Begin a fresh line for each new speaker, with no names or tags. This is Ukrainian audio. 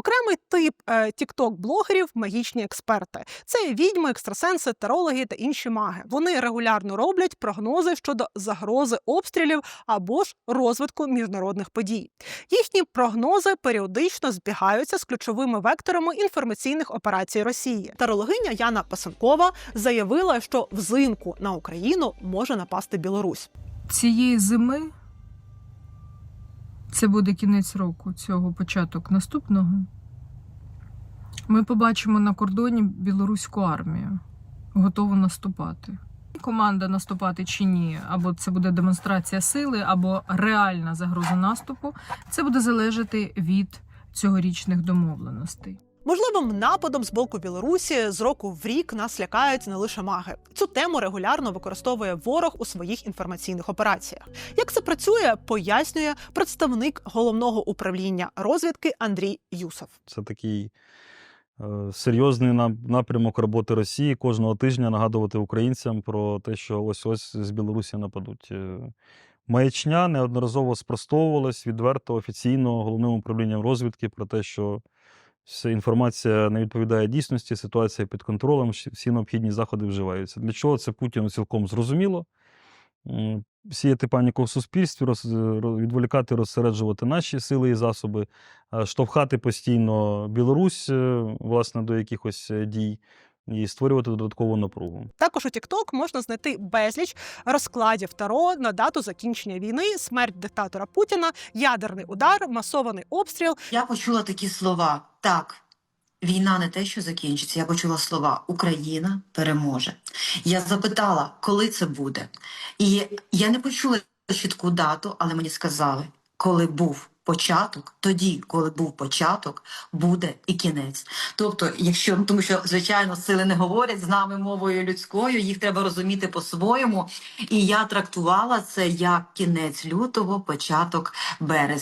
Окремий тип е, тікток-блогерів магічні експерти. Це відьми, екстрасенси, тарологи та інші маги. Вони регулярно роблять прогнози щодо загрози обстрілів або ж розвитку міжнародних подій. Їхні прогнози періодично збігаються з ключовими векторами інформаційних операцій Росії. Тарологиня Яна Пасенкова заявила, що взимку на Україну може напасти Білорусь.
цієї зими це буде кінець року, цього початок наступного. Ми побачимо на кордоні білоруську армію, готову наступати. Команда наступати чи ні, або це буде демонстрація сили, або реальна загроза наступу. Це буде залежати від цьогорічних домовленостей.
Можливим нападом з боку Білорусі з року в рік нас лякають не лише маги. Цю тему регулярно використовує ворог у своїх інформаційних операціях. Як це працює, пояснює представник головного управління розвідки Андрій Юсов.
Це такий е, серйозний нап- напрямок роботи Росії кожного тижня нагадувати українцям про те, що ось ось з Білорусі нападуть. Е, Маячня неодноразово спростовувалась відверто офіційно головним управлінням розвідки про те, що вся інформація не відповідає дійсності, ситуація під контролем, всі- необхідні заходи вживаються. Для чого це Путіну цілком зрозуміло. Сіяти паніку в суспільстві, відволікати, розсереджувати наші сили і засоби, штовхати постійно Білорусь, е, власне, до якихось е, дій і створювати додаткову напругу.
Також у TikTok можна знайти безліч розкладів Таро на дату закінчення війни, смерть диктатора Путіна, ядерний удар, масований обстріл.
Я почула такі слова. Так, війна не те, що закінчиться. Я почула слова Україна переможе. Я запитала, коли це буде. І я не почула чітку дату, але мені сказали, коли був початок, тоді, коли був початок, буде і кінець. Тобто, якщо тому, що звичайно сили не говорять з нами мовою людською, їх треба розуміти по-своєму. І я трактувала це як кінець лютого, початок березня.